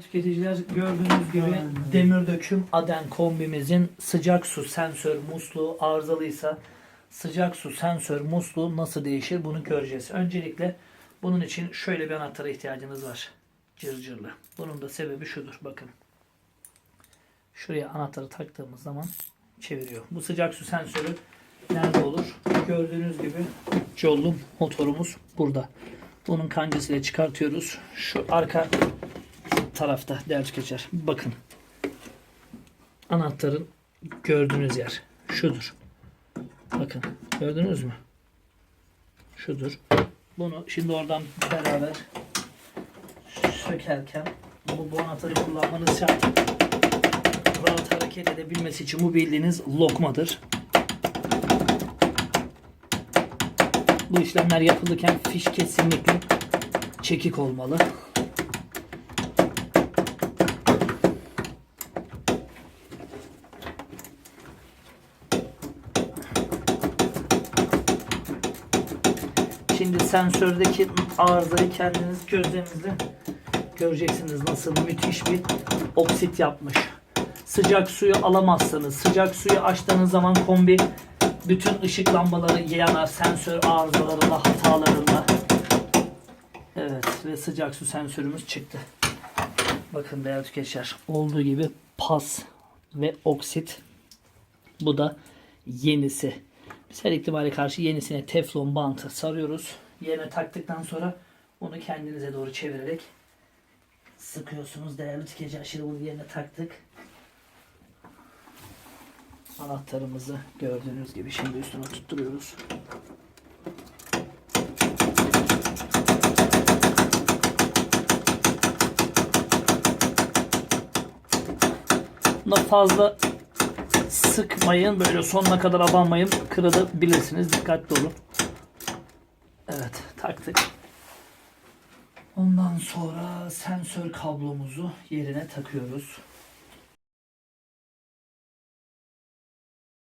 Tüketiciler gördüğünüz gibi demir döküm Aden kombimizin sıcak su sensör musluğu arızalıysa sıcak su sensör musluğu nasıl değişir bunu göreceğiz. Öncelikle bunun için şöyle bir anahtara ihtiyacınız var. Cırcırlı. Bunun da sebebi şudur bakın. Şuraya anahtarı taktığımız zaman çeviriyor. Bu sıcak su sensörü nerede olur? Gördüğünüz gibi Jollum motorumuz burada. Bunun kancasıyla çıkartıyoruz. Şu arka tarafta değerli geçer. Bakın. Anahtarın gördüğünüz yer şudur. Bakın. Gördünüz mü? Şudur. Bunu şimdi oradan beraber sökerken bu, bu anahtarı kullanmanız şart. Rahat hareket edebilmesi için bu bildiğiniz lokmadır. Bu işlemler yapılırken fiş kesinlikle çekik olmalı. Şimdi sensördeki arızayı kendiniz gözlerinizle göreceksiniz nasıl müthiş bir oksit yapmış. Sıcak suyu alamazsanız, sıcak suyu açtığınız zaman kombi bütün ışık lambaları yanar sensör arızalarında, hatalarında. Evet ve sıcak su sensörümüz çıktı. Bakın değerli tüketiciler olduğu gibi pas ve oksit. Bu da yenisi. Her ihtimale karşı yenisine teflon bantı sarıyoruz. Yerine taktıktan sonra onu kendinize doğru çevirerek sıkıyorsunuz. Değerli tüketici şimdi bunu yerine taktık. Anahtarımızı gördüğünüz gibi şimdi üstüne tutturuyoruz. Buna fazla sıkmayın. Böyle sonuna kadar abanmayın. Kırılabilirsiniz. Dikkatli olun. Evet taktık. Ondan sonra sensör kablomuzu yerine takıyoruz.